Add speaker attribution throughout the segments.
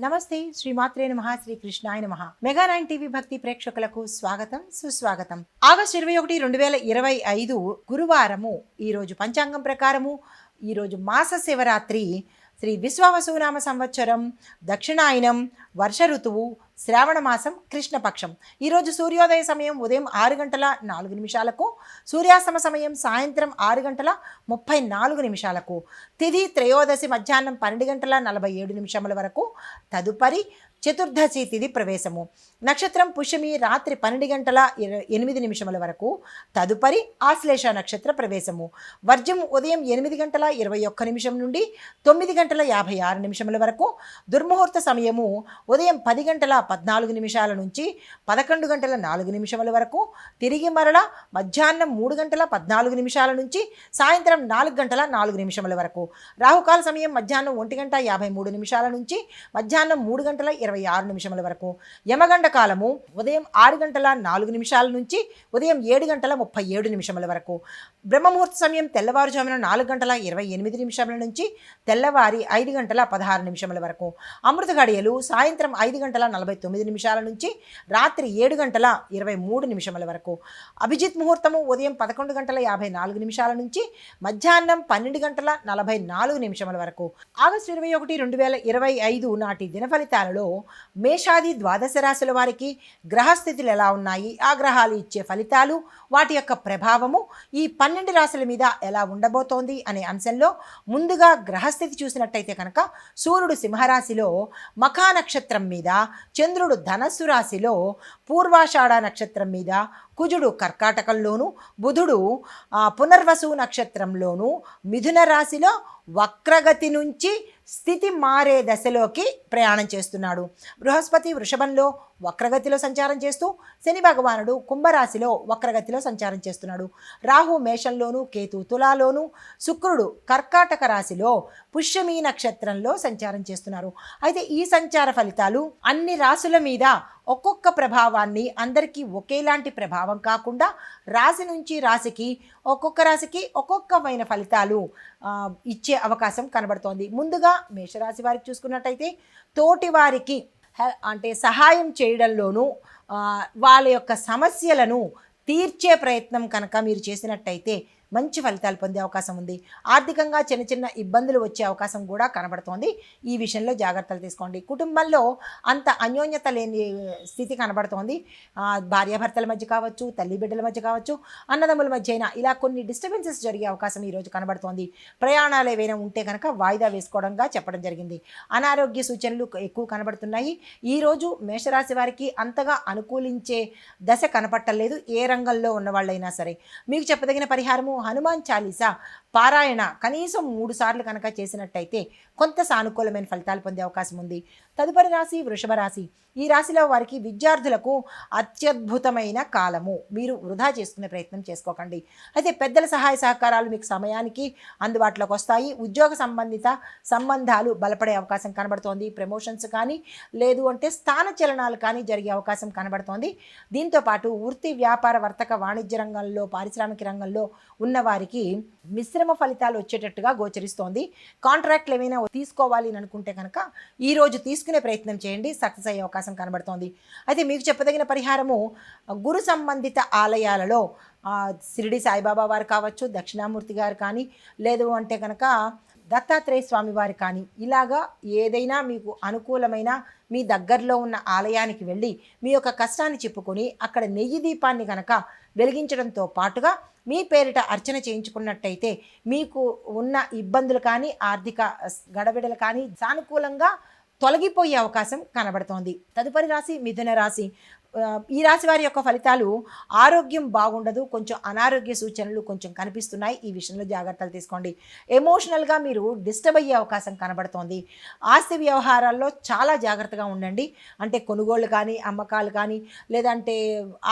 Speaker 1: నమస్తే శ్రీమాత్రే నమ శ్రీ కృష్ణాయ నమ. మెగా నైన్ టీవీ భక్తి ప్రేక్షకులకు స్వాగతం సుస్వాగతం. ఆగస్టు ఇరవై ఒకటి రెండు వేల ఇరవై ఐదు గురువారము. ఈరోజు పంచాంగం ప్రకారము. ఈరోజు మాస శివరాత్రి. శ్రీ విశ్వావసునామ సంవత్సరం దక్షిణాయనం వర్ష ఋతువు శ్రావణమాసం కృష్ణపక్షం. ఈరోజు సూర్యోదయ సమయం ఉదయం ఆరు గంటల నాలుగు నిమిషాలకు సూర్యాస్తమ సమయం సాయంత్రం ఆరు గంటల ముప్పై నాలుగు నిమిషాలకు తిథి త్రయోదశి మధ్యాహ్నం పన్నెండు గంటల నలభై ఏడు నిమిషముల వరకు తదుపరి చతుర్దశి తిథి ప్రవేశము. నక్షత్రం పుష్యమి రాత్రి పన్నెండు గంటల ఎనిమిది నిమిషముల వరకు. తదుపరి ఆశ్లేష నక్షత్ర ప్రవేశము. వర్జం ఉదయం ఎనిమిది గంటల ఇరవై ఒక్క నిమిషం నుండి తొమ్మిది గంటల యాభై ఆరు నిమిషముల వరకు. దుర్ముహూర్త సమయము ఉదయం పది గంటల పద్నాలుగు నిమిషాల నుంచి పదకొండు గంటల నాలుగు నిమిషముల వరకు. తిరిగి మరల మధ్యాహ్నం మూడు గంటల పద్నాలుగు నిమిషాల నుంచి సాయంత్రం నాలుగు గంటల నాలుగు నిమిషముల వరకు. రాహుకాల సమయం మధ్యాహ్నం ఒంటి గంట యాభై మూడు నిమిషాల నుంచి మధ్యాహ్నం మూడు గంటల ఇరవై ఆరు నిమిషముల వరకు. యమగండ కాలము ఉదయం ఆరు గంటల నాలుగు నిమిషాల నుంచి ఉదయం ఏడు గంటల ముప్పై ఏడు నిమిషముల వరకు. బ్రహ్మముహూర్త సమయం తెల్లవారుజామున నాలుగు గంటల ఇరవై ఎనిమిది నిమిషముల నుంచి తెల్లవారి ఐదు గంటల పదహారు నిమిషముల వరకు. అమృత గడియలు సాయంత్రం ఐదు గంటల నలభై తొమ్మిది నిమిషాల నుంచి రాత్రి ఏడు గంటల ఇరవై మూడు నిమిషముల వరకు. అభిజిత్ ముహూర్తము ఉదయం పదకొండు గంటల యాభై నాలుగు నిమిషాల నుంచి మధ్యాహ్నం పన్నెండు గంటల నలభై నాలుగు నిమిషముల వరకు. ఆగస్టు ఇరవై ఒకటి రెండు వేల ఇరవై ఐదు నాటి దిన ఫలితాలలో మేషాది ద్వాదశ రాశుల వారికి గ్రహస్థితులు ఎలా ఉన్నాయి? ఆ గ్రహాలు ఇచ్చే ఫలితాలు వాటి యొక్క ప్రభావము ఈ పన్నెండు రాశుల మీద ఎలా ఉండబోతోంది అనే అంశంలో ముందుగా గ్రహస్థితి చూసినట్టయితే కనుక సూర్యుడు సింహరాశిలో మఖా నక్షత్రం మీద చంద్రుడు ధనస్సు రాశిలో పూర్వాషాఢ నక్షత్రం మీద కుజుడు కర్కాటకంలోను బుధుడు పునర్వసు నక్షత్రంలోను మిథున రాశిలో వక్రగతి నుంచి స్థితి మారే దశలోకి ప్రయాణం చేస్తున్నాడు. బృహస్పతి వృషభంలో వక్రగతిలో సంచారం చేస్తూ శని భగవానుడు కుంభరాశిలో వక్రగతిలో సంచారం చేస్తున్నాడు. రాహు మేషంలోను కేతు తులాలోను శుక్రుడు కర్కాటక రాశిలో పుష్యమీ నక్షత్రంలో సంచారం చేస్తున్నారు. అయితే ఈ సంచార ఫలితాలు అన్ని రాశుల మీద ఒక్కొక్క ప్రభావాన్ని అందరికీ ఒకేలాంటి ప్రభావం కాకుండా రాశి నుంచి రాశికి ఒక్కొక్క రాశికి ఒక్కొక్కమైన ఫలితాలు ఇచ్చే అవకాశం కనబడుతోంది. ముందుగా మేషరాశి వారికి చూసుకున్నట్టయితే తోటి వారికి అంటే సహాయం చేయడంలోనూ వాళ్ళ యొక్క సమస్యలను తీర్చే ప్రయత్నం కనుక మీరు చేసినట్టయితే మంచి ఫలితాలు పొందే అవకాశం ఉంది. ఆర్థికంగా చిన్న చిన్న ఇబ్బందులు వచ్చే అవకాశం కూడా కనబడుతోంది. ఈ విషయంలో జాగ్రత్తలు తీసుకోండి. కుటుంబంలో అంత అన్యోన్యత లేని స్థితి కనబడుతోంది. భార్యాభర్తల మధ్య కావచ్చు తల్లి బిడ్డల మధ్య కావచ్చు అన్నదమ్ముల మధ్య అయినా ఇలా కొన్ని డిస్టర్బెన్సెస్ జరిగే అవకాశం ఈరోజు కనబడుతోంది. ప్రయాణాలు ఏవైనా ఉంటే కనుక వాయిదా వేసుకోవడంగా చెప్పడం జరిగింది. అనారోగ్య సూచనలు ఎక్కువ కనబడుతున్నాయి. ఈరోజు మేషరాశి వారికి అంతగా అనుకూలించే దశ కనపట్టలేదు. ఏ రంగంలో ఉన్న వాళ్ళైనా సరే. మీకు చెప్పదగిన పరిహారము హనుమాన్ చాలీసా పారాయణ కనీసం మూడు సార్లు కనుక చేసినట్టయితే కొంత సానుకూలమైన ఫలితాలు పొందే అవకాశం ఉంది. తదుపరి రాశి వృషభ రాశి. ఈ రాశిలో వారికి విద్యార్థులకు అత్యద్భుతమైన కాలము. మీరు వృధా చేసుకునే ప్రయత్నం చేసుకోకండి. అయితే పెద్దల సహాయ సహకారాలు మీకు సమయానికి అందుబాటులోకి వస్తాయి. ఉద్యోగ సంబంధిత సంబంధాలు బలపడే అవకాశం కనబడుతోంది. ప్రమోషన్స్ కానీ లేదు అంటే స్థాన చలనాలు కానీ జరిగే అవకాశం కనబడుతోంది. దీంతో పాటు వృత్తి వ్యాపార వర్తక వాణిజ్య రంగంలో పారిశ్రామిక రంగంలో ఉన్న వారికి మిశ్రమ ఫలితాలు వచ్చేటట్టుగా గోచరిస్తోంది. కాంట్రాక్ట్లు ఏమైనా తీసుకోవాలి అని అనుకుంటే కనుక ఈ రోజు తీసుకునే ప్రయత్నం చేయండి. సక్సెస్ అయ్యే అవకాశం కనబడుతోంది. అయితే మీకు చెప్పదగిన పరిహారము గురు సంబంధిత ఆలయాలలో షిరిడి సాయిబాబా వారు కావచ్చు దక్షిణామూర్తి గారు కానీ లేదు అంటే కనుక దత్తాత్రేయ స్వామి వారు కానీ ఇలాగా ఏదైనా మీకు అనుకూలమైన మీ దగ్గరలో ఉన్న ఆలయానికి వెళ్ళి మీ యొక్క కష్టాన్ని చెప్పుకొని అక్కడ నెయ్యి దీపాన్ని కనుక వెలిగించడంతో పాటుగా మీ పేరిట అర్చన చేయించుకున్నట్టయితే మీకు ఉన్న ఇబ్బందులు కానీ ఆర్థిక గడబిడలు కానీ సానుకూలంగా తొలగిపోయే అవకాశం కనబడుతోంది. తదుపరి రాశి మిథున రాశి. ఈ రాశి వారి యొక్క ఫలితాలు ఆరోగ్యం బాగుండదు కొంచెం అనారోగ్య సూచనలు కొంచెం కనిపిస్తున్నాయి. ఈ విషయంలో జాగ్రత్తలు తీసుకోండి. ఎమోషనల్గా మీరు డిస్టర్బ్ అయ్యే అవకాశం కనబడుతోంది. ఆస్తి వ్యవహారాల్లో చాలా జాగ్రత్తగా ఉండండి. అంటే కొనుగోళ్ళు కానీ అమ్మకాలు కానీ లేదంటే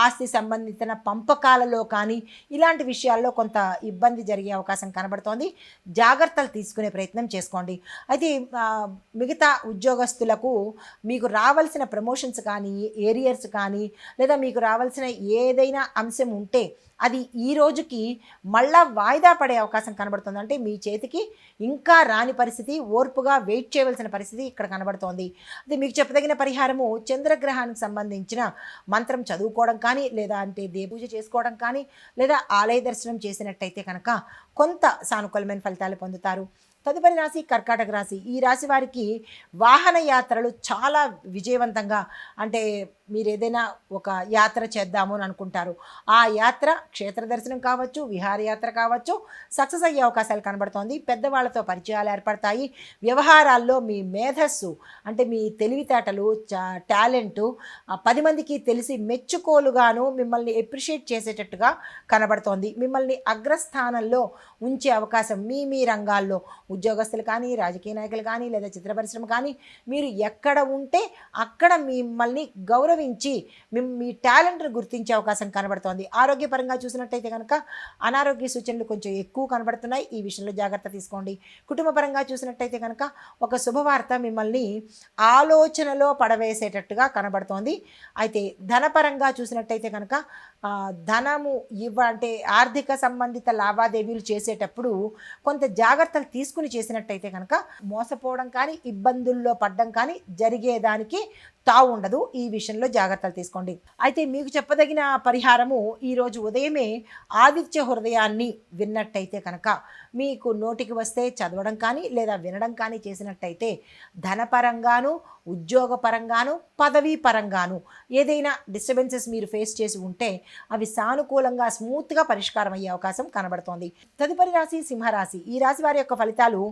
Speaker 1: ఆస్తి సంబంధిత పంపకాలలో కానీ ఇలాంటి విషయాల్లో కొంత ఇబ్బంది జరిగే అవకాశం కనబడుతోంది. జాగ్రత్తలు తీసుకునే ప్రయత్నం చేసుకోండి. అయితే మిగతా ఉద్యోగస్తులకు మీకు రావాల్సిన ప్రమోషన్స్ కానీ ఏరియర్స్ కానీ కానీ లేదా మీకు రావాల్సిన ఏదైనా అంశం ఉంటే అది ఈ రోజుకి మళ్ళా వాయిదా పడే అవకాశం కనబడుతుంది. అంటే మీ చేతికి ఇంకా రాని పరిస్థితి ఓర్పుగా వెయిట్ చేయవలసిన పరిస్థితి ఇక్కడ కనబడుతోంది. అది మీకు చెప్పదగిన పరిహారము చంద్రగ్రహానికి సంబంధించిన మంత్రం చదువుకోవడం కానీ లేదా అంటే దేవపూజ చేసుకోవడం కానీ లేదా ఆలయ దర్శనం చేసినట్టయితే కనుక కొంత సానుకూలమైన ఫలితాలు పొందుతారు. తదుపరి రాశి కర్కాటక రాశి. ఈ రాశి వారికి వాహన యాత్రలు చాలా విజయవంతంగా అంటే మీరు ఏదైనా ఒక యాత్ర చేద్దాము అని అనుకుంటారు. ఆ యాత్ర క్షేత్ర దర్శనం కావచ్చు విహారయాత్ర కావచ్చు సక్సెస్ అయ్యే అవకాశాలు కనబడుతోంది. పెద్దవాళ్ళతో పరిచయాలు ఏర్పడతాయి. వ్యవహారాల్లో మీ మేధస్సు అంటే మీ తెలివితేటలు టాలెంటు పది మందికి తెలిసి మెచ్చుకోలుగాను మిమ్మల్ని ఎప్రిషియేట్ చేసేటట్టుగా కనబడుతోంది. మిమ్మల్ని అగ్రస్థానంలో ఉంచే అవకాశం మీ మీ రంగాల్లో ఉద్యోగస్తులు కానీ రాజకీయ నాయకులు కానీ లేదా చిత్ర పరిశ్రమ కానీ మీరు ఎక్కడ ఉంటే అక్కడ మిమ్మల్ని గౌరవించి మీ టాలెంట్ను గుర్తించే అవకాశం కనబడుతోంది. ఆరోగ్యపరంగా చూసినట్టయితే కనుక అనారోగ్య సూచనలు కొంచెం ఎక్కువ కనబడుతున్నాయి. ఈ విషయంలో జాగ్రత్త తీసుకోండి. కుటుంబ పరంగా చూసినట్టయితే కనుక ఒక శుభవార్త మిమ్మల్ని ఆలోచనలో పడవేసేటట్టుగా కనబడుతోంది. అయితే ధనపరంగా చూసినట్టయితే కనుక ధనము ఇవ్వ అంటే ఆర్థిక సంబంధిత లావాదేవీలు చేసేటప్పుడు కొంత జాగ్రత్తలు తీసుకుని చేసినట్టయితే కనుక మోసపోవడం కానీ ఇబ్బందుల్లో పడడం కానీ జరిగేదానికి తావు ఉండదు. ఈ విషయంలో జాగ్రత్తలు తీసుకోండి. అయితే మీకు చెప్పదగిన పరిహారము ఈరోజు ఉదయమే ఆదిత్య హృదయాన్ని విన్నట్టయితే కనుక మీకు నోటికి వస్తే చదవడం కానీ లేదా వినడం కానీ చేసినట్టయితే ధనపరంగాను ఉద్యోగపరంగాను పదవీ పరంగాను ఏదైనా డిస్టర్బెన్సెస్ మీరు ఫేస్ చేసి ఉంటే అవి సానుకూలంగా స్మూత్గా పరిష్కారం అయ్యే అవకాశం కనబడుతోంది. తదుపరి రాశి సింహరాశి. ఈ రాశి వారి యొక్క ఫలితాలు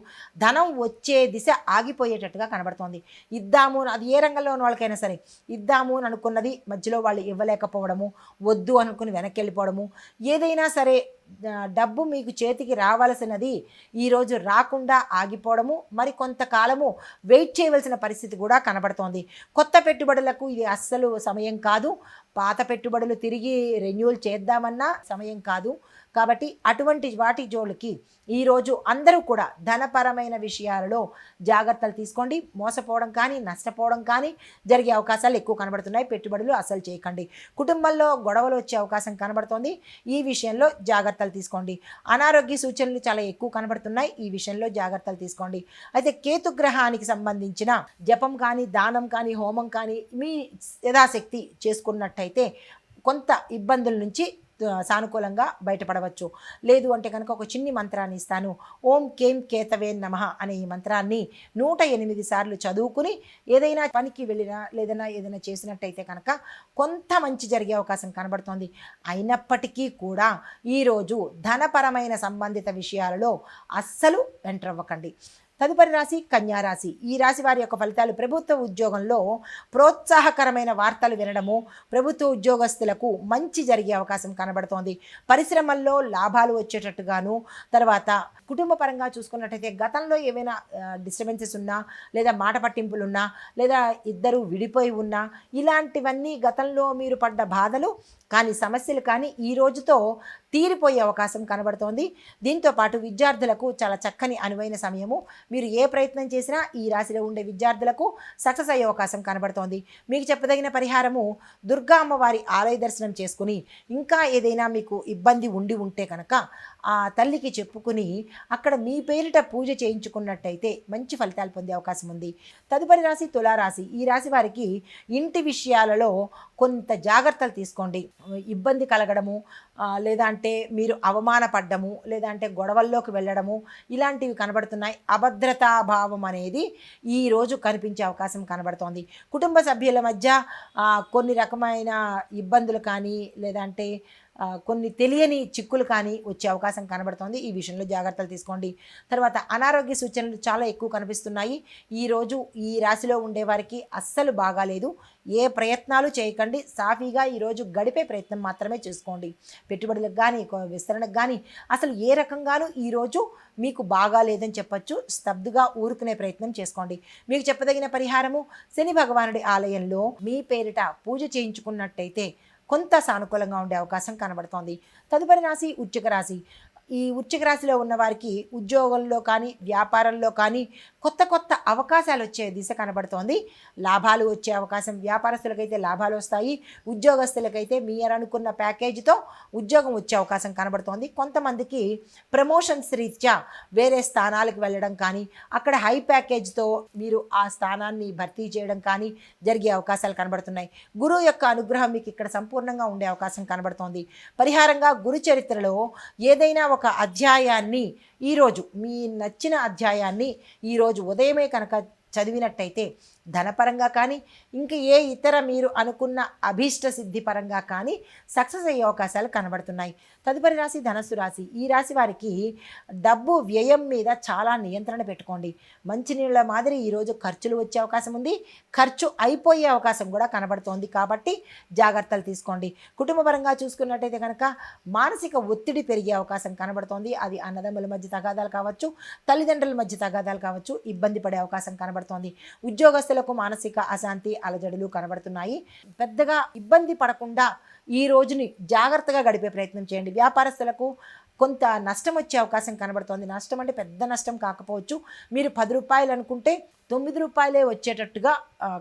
Speaker 1: ధనం వచ్చే దిశ ఆగిపోయేటట్టుగా కనబడుతోంది. ఇద్దాము అది ఏ రంగంలో ఉన్న ఎవరికైనా సరే ఇద్దాము అని అనుకున్నది మధ్యలో వాళ్ళు ఇవ్వలేకపోవడము వద్దు అనుకుని వెనక్కి వెళ్ళిపోవడము ఏదైనా సరే డబ్బు మీకు చేతికి రావాల్సినది ఈరోజు రాకుండా ఆగిపోవడము. మరి కొంతకాలము వెయిట్ చేయవలసిన పరిస్థితి కూడా కనబడుతోంది. కొత్త పెట్టుబడులకు ఇది అస్సలు సమయం కాదు. పాత పెట్టుబడులు తిరిగి రెన్యూల్ చేద్దామన్నా సమయం కాదు. కాబట్టి అటువంటి వాటి జోలికి ఈరోజు అందరూ కూడా ధనపరమైన విషయాలలో జాగ్రత్తలు తీసుకోండి. మోసపోవడం కానీ నష్టపోవడం కానీ జరిగే అవకాశాలు ఎక్కువ కనబడుతున్నాయి. పెట్టుబడులు అసలు చేయకండి. కుటుంబంలో గొడవలు వచ్చే అవకాశం కనబడుతోంది. ఈ విషయంలో జాగ్రత్తలు తీసుకోండి. అనారోగ్య సూచనలు చాలా ఎక్కువ కనబడుతున్నాయి. ఈ విషయంలో జాగ్రత్తలు తీసుకోండి. అయితే కేతుగ్రహానికి సంబంధించిన జపం కానీ దానం కానీ హోమం కానీ మీ యథాశక్తి చేసుకున్నట్టయితే కొంత ఇబ్బందుల నుంచి సానుకూలంగా బయటపడవచ్చు. లేదు అంటే కనుక ఒక చిన్ని మంత్రాన్ని ఇస్తాను. ఓం కేం కేతవే నమ అనే ఈ మంత్రాన్ని నూట ఎనిమిది సార్లు చదువుకుని ఏదైనా పనికి వెళ్ళినా లేదన్నా ఏదైనా చేసినట్టయితే కనుక కొంత మంచి జరిగే అవకాశం కనబడుతోంది. అయినప్పటికీ కూడా ఈరోజు ధనపరమైన సంబంధిత విషయాలలో అస్సలు ఎంటర్ అవ్వకండి. తదుపరి రాశి కన్యా రాశి. ఈ రాశి వారి యొక్క ఫలితాలు ప్రభుత్వ ఉద్యోగంలో ప్రోత్సాహకరమైన వార్తలు వినడము ప్రభుత్వ ఉద్యోగస్తులకు మంచి జరిగే అవకాశం కనబడుతోంది. పరిశ్రమల్లో లాభాలు వచ్చేటట్టుగాను తర్వాత కుటుంబ పరంగా చూసుకున్నట్టయితే గతంలో ఏవైనా డిస్టర్బెన్సెస్ ఉన్నా లేదా మాట పట్టింపులున్నా లేదా ఇద్దరు విడిపోయి ఉన్నా ఇలాంటివన్నీ గతంలో మీరు పడ్డ బాధలు కానీ సమస్యలు కానీ ఈ రోజుతో తీరిపోయే అవకాశం కనబడుతోంది. దీంతో పాటు విద్యార్థులకు చాలా చక్కని అనువైన సమయము మీరు ఏ ప్రయత్నం చేసినా ఈ రాశిలో ఉండే విద్యార్థులకు సక్సెస్ అయ్యే అవకాశం కనబడుతోంది. మీకు చెప్పదగిన పరిహారము దుర్గా అమ్మవారి ఆలయ దర్శనం చేసుకుని ఇంకా ఏదైనా మీకు ఇబ్బంది ఉండి ఉంటే కనుక ఆ తల్లికి చెప్పుకుని అక్కడ మీ పేరిట పూజ చేయించుకున్నట్టయితే మంచి ఫలితాలు పొందే అవకాశం ఉంది. తదుపరి రాశి తులారాశి. ఈ రాశి వారికి ఇంటి విషయాలలో కొంత జాగ్రత్తలు తీసుకోండి. ఇబ్బంది కలగడము లేదా అంటే మీరు అవమానపడ్డము లేదా అంటే గొడవల్లోకి వెళ్ళడము ఇలాంటివి కనబడుతున్నాయి. అబద్ధ భావం అనేది ఈ రోజు కనిపించే అవకాశం కనబడుతోంది. కుటుంబ సభ్యుల మధ్య కొన్ని రకమైన ఇబ్బందులు కానీ లేదంటే కొన్ని తెలియని చిక్కులు కానీ వచ్చే అవకాశం కనబడుతోంది. ఈ విషయంలో జాగ్రత్తలు తీసుకోండి. తర్వాత అనారోగ్య సూచనలు చాలా ఎక్కువ కనిపిస్తున్నాయి. ఈరోజు ఈ రాశిలో ఉండేవారికి అస్సలు బాగాలేదు. ఏ ప్రయత్నాలు చేయకండి. సాఫీగా ఈరోజు గడిపే ప్రయత్నం మాత్రమే చేసుకోండి. పెట్టుబడులకు కానీ విస్తరణకు కానీ అసలు ఏ రకంగానూ ఈరోజు మీకు బాగా లేదని స్తబ్దుగా ఊరుకునే ప్రయత్నం చేసుకోండి. మీకు చెప్పదగిన పరిహారము శని భగవానుడి ఆలయంలో మీ పేరిట పూజ చేయించుకున్నట్టయితే కొంత సానుకూలంగా ఉండే అవకాశం కనబడుతోంది. తదుపరి రాశి ఉచ్చక రాశి. ఈ వృశ్చిక రాశిలో ఉన్న వారికి ఉద్యోగంలో కానీ వ్యాపారంలో కానీ కొత్త కొత్త అవకాశాలు వచ్చే దిశ కనబడుతోంది. లాభాలు వచ్చే అవకాశం వ్యాపారస్తులకైతే లాభాలు వస్తాయి. ఉద్యోగస్తులకైతే మీరు అనుకున్న ప్యాకేజీతో ఉద్యోగం వచ్చే అవకాశం కనబడుతోంది. కొంతమందికి ప్రమోషన్స్ రీత్యా వేరే స్థానాలకు వెళ్ళడం కానీ అక్కడ హై ప్యాకేజ్తో మీరు ఆ స్థానాన్ని భర్తీ చేయడం కానీ జరిగే అవకాశాలు కనబడుతున్నాయి. గురువు యొక్క అనుగ్రహం మీకు ఇక్కడ సంపూర్ణంగా ఉండే అవకాశం కనబడుతోంది. పరిహారంగా గురు చరిత్రలో ఏదైనా ఒక అధ్యాయాన్ని ఈరోజు మీ నచ్చిన అధ్యాయాన్ని ఈరోజు ఉదయమే కనుక చదివినట్టయితే ధనపరంగా కానీ ఇంకా ఏ ఇతర మీరు అనుకున్న అభీష్ట సిద్ధి పరంగా కానీ సక్సెస్ అయ్యే అవకాశాలు కనబడుతున్నాయి. తదుపరి రాశి ధనస్సు రాశి. ఈ రాశి వారికి డబ్బు వ్యయం మీద చాలా నియంత్రణ పెట్టుకోండి. మంచినీళ్ళ మాదిరి ఈరోజు ఖర్చులు వచ్చే అవకాశం ఉంది. ఖర్చు అయిపోయే అవకాశం కూడా కనబడుతోంది కాబట్టి జాగ్రత్తలు తీసుకోండి. కుటుంబపరంగా చూసుకున్నట్టయితే కనుక మానసిక ఒత్తిడి పెరిగే అవకాశం కనబడుతోంది. అది అన్నదమ్ముల మధ్య తగాదాలు కావచ్చు తల్లిదండ్రుల మధ్య తగాదాలు కావచ్చు ఇబ్బంది పడే అవకాశం కనబడుతుంది. ఉద్యోగస్తులకు మానసిక అశాంతి అలజడులు కనబడుతున్నాయి. పెద్దగా ఇబ్బంది పడకుండా ఈ రోజుని జాగ్రత్తగా గడిపే ప్రయత్నం చేయండి. వ్యాపారస్తులకు కొంత నష్టం వచ్చే అవకాశం కనబడుతోంది. నష్టం అంటే పెద్ద నష్టం కాకపోవచ్చు. మీరు పది రూపాయలు అనుకుంటే తొమ్మిది రూపాయలే వచ్చేటట్టుగా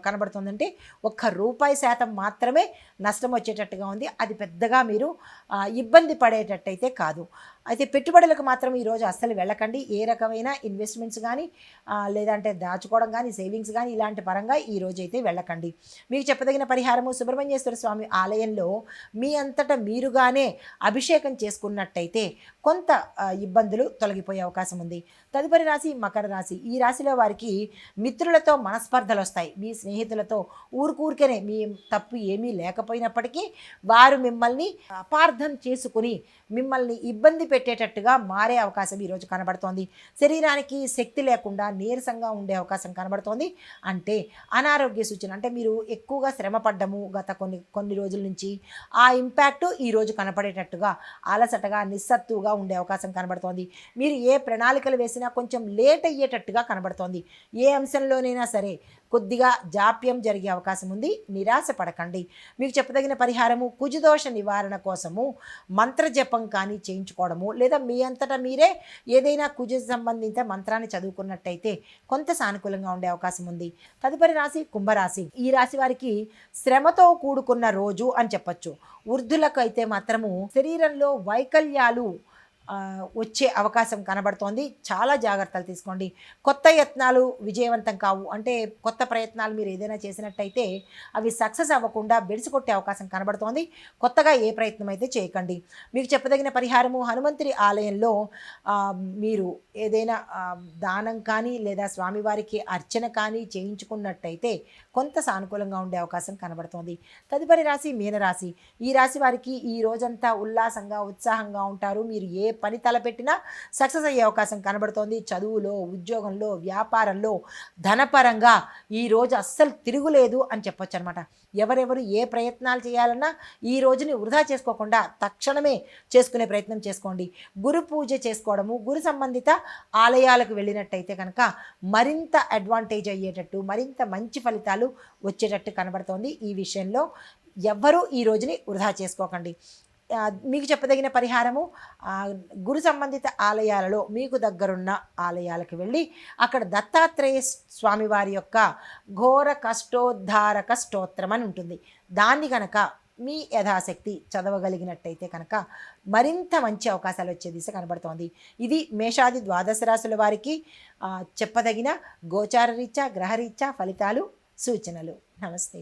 Speaker 1: కనబడుతుందంటే ఒక్క రూపాయి శాతం మాత్రమే నష్టం వచ్చేటట్టుగా ఉంది. అది పెద్దగా మీరు ఇబ్బంది పడేటట్టయితే కాదు. అయితే పెట్టుబడులకు మాత్రం ఈరోజు అస్సలు వెళ్ళకండి. ఏ రకమైన ఇన్వెస్ట్మెంట్స్ కానీ లేదంటే దాచుకోవడం కానీ సేవింగ్స్ కానీ ఇలాంటి పరంగా ఈ రోజు అయితే వెళ్ళకండి. మీకు చెప్పదగిన పరిహారము సుబ్రహ్మణ్యేశ్వర స్వామి ఆలయంలో మీ అంతటా మీరుగానే అభిషేకం చేసుకున్నట్టయితే కొంత ఇబ్బందులు తొలగిపోయే అవకాశం ఉంది. తదుపరి రాశి మకర రాశి. ఈ రాశిలో వారికి మిత్రులతో మనస్పర్ధలు వస్తాయి. మీ స్నేహితులతో ఊరుకూరికనే మీ తప్పు ఏమీ లేకపోయినప్పటికీ వారు మిమ్మల్ని అపార్థం చేసుకుని మిమ్మల్ని ఇబ్బంది పెట్టేటట్టుగా మారే అవకాశం ఈరోజు కనబడుతోంది. శరీరానికి శక్తి లేకుండా నీరసంగా ఉండే అవకాశం కనబడుతోంది. అంటే అనారోగ్య సూచన అంటే మీరు ఎక్కువగా శ్రమ పడ్డము గత కొన్ని కొన్ని రోజుల నుంచి ఆ ఇంపాక్ట్ ఈరోజు కనపడేటట్టుగా అలసటగా నిస్సత్తుగా ఉండే అవకాశం కనబడుతోంది. మీరు ఏ ప్రణాళికలు వేసినా కొంచెం లేట్ అయ్యేటట్టుగా కనబడుతోంది. ఏ అంశంలోనైనా సరే కొద్దిగా జాప్యం జరిగే అవకాశం ఉంది. నిరాశ పడకండి మీకు చెప్పదగిన పరిహారము కుజదోష నివారణ కోసము మంత్రజపం కానీ చేయించుకోవడము లేదా మీ అంతటా మీరే ఏదైనా కుజ సంబంధిత మంత్రాన్ని చదువుకున్నట్టయితే కొంత సానుకూలంగా ఉండే అవకాశం ఉంది. తదుపరి రాశి కుంభరాశి. ఈ రాశి వారికి శ్రమతో కూడుకున్న రోజు అని చెప్పచ్చు. వృద్ధులకు అయితే మాత్రము శరీరంలో వైకల్యాలు వచ్చే అవకాశం కనబడుతోంది. చాలా జాగ్రత్తలు తీసుకోండి. కొత్త యత్నాలు విజయవంతం కావు. అంటే కొత్త ప్రయత్నాలు మీరు ఏదైనా చేసినట్టయితే అవి సక్సెస్ అవ్వకుండా బెడిసికొట్టే అవకాశం కనబడుతోంది. కొత్తగా ఏ ప్రయత్నం అయితే చేయకండి. మీకు చెప్పదగిన పరిహారము హనుమంతుడి ఆలయంలో మీరు ఏదైనా దానం కానీ లేదా స్వామివారికి అర్చన కానీ చేయించుకున్నట్టయితే కొంత సానుకూలంగా ఉండే అవకాశం కనబడుతోంది. తదుపరి రాశి మీనరాశి. ఈ రాశి వారికి ఈ రోజంతా ఉల్లాసంగా ఉత్సాహంగా ఉంటారు. మీరు ఏ పని తలపెట్టినా సక్సెస్ అయ్యే అవకాశం కనబడుతోంది. చదువులో ఉద్యోగంలో వ్యాపారంలో ధనపరంగా ఈ రోజు అస్సలు తిరుగులేదు అని చెప్పొచ్చు అనమాట ఎవరెవరు ఏ ప్రయత్నాలు చేయాలన్నా ఈ రోజుని వృధా చేసుకోకుండా తక్షణమే చేసుకునే ప్రయత్నం చేసుకోండి. గురు పూజ చేసుకోవడము గురు సంబంధిత ఆలయాలకు వెళ్ళినట్టయితే కనుక మరింత అడ్వాంటేజ్ అయ్యేటట్టు మరింత మంచి ఫలితాలు వచ్చేటట్టు కనబడుతోంది ఈ విషయంలో. ఎవ్వరూ ఈ రోజుని వృధా చేసుకోకండి. మీకు చెప్పదగిన పరిహారము గురు సంబంధిత ఆలయాలలో మీకు దగ్గరున్న ఆలయాలకు వెళ్ళి అక్కడ దత్తాత్రేయ స్వామివారి యొక్క ఘోర కష్టోద్ధారక స్తోత్రం అని ఉంటుంది. దాన్ని కనుక మీ యథాశక్తి చదవగలిగినట్టయితే కనుక మరింత మంచి అవకాశాలు వచ్చే దిశ కనబడుతోంది. ఇది మేషాది ద్వాదశ రాశుల వారికి చెప్పదగిన గోచార రీత్యా గ్రహరీత్యా ఫలితాలు సూచనలు. నమస్తే.